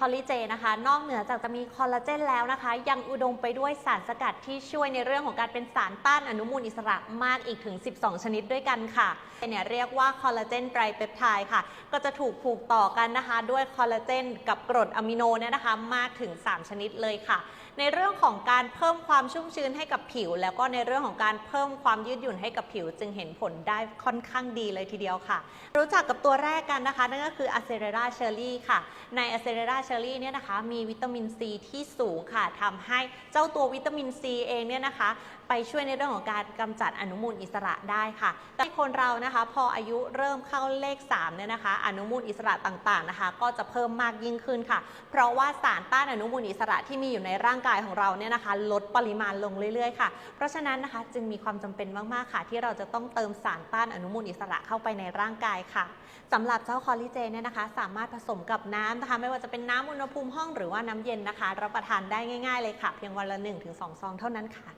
คอลลาเจนนะคะ นอกเหนือจากจะมีคอลลาเจนแล้วนะคะ ยังอุดมไปด้วยสารสกัดที่ช่วยในเรื่องของการเป็นสารต้านอนุมูลอิสระมากอีกถึง 12 ชนิดด้วยกันค่ะเนี่ยเรียกว่าคอลลาเจนไตรเปปไทด์ค่ะ ก็จะถูกผูกต่อกันนะคะ ด้วยคอลลาเจนกับกรดอะมิโนเนี่ยนะคะ มากถึง 3 ชนิดเลยค่ะ ในเรื่องของการเพิ่มความชุ่มชื้นให้กับผิว แล้วก็ในเรื่องของการเพิ่มความยืดหยุ่นให้กับผิว จึงเห็นผลได้ค่อนข้างดีเลยทีเดียวค่ะ รู้จักกับตัวแรกกันนะคะ นั่นก็คืออะเซเรราเชอรี่ค่ะ ในอะเซเรราเชอรี่เนี่ยนะคะมีวิตามินซีที่สูงค่ะทำให้เจ้าตัววิตามินซีเองเนี่ยนะคะ ไปช่วยในเรื่องของการกำจัดอนุมูลอิสระได้ค่ะ แต่คนเรานะคะพออายุเริ่มเข้าเลข3เนี่ยนะคะ อนุมูลอิสระต่างๆนะคะ ก็จะเพิ่มมากยิ่งขึ้นค่ะ เพราะว่าสารต้านอนุมูลอิสระที่มีอยู่ในร่างกายของเราเนี่ยนะคะ ลดปริมาณลงเรื่อยๆค่ะ เพราะฉะนั้นนะคะจึงมีความจำเป็นมากๆค่ะ ที่เราจะต้องเติมสารต้านอนุมูลอิสระเข้าไปในร่างกายค่ะสำหรับเจ้าคอลลิเจนเนี่ยนะคะ สามารถผสมกับน้ำนะคะ ไม่ว่าจะเป็นน้ำอุณหภูมิห้องหรือว่าน้ำเย็นนะคะ รับประทานได้ง่าย ๆ เลยค่ะ เพียงวันละ 1-2 ซองเท่านั้นค่ะ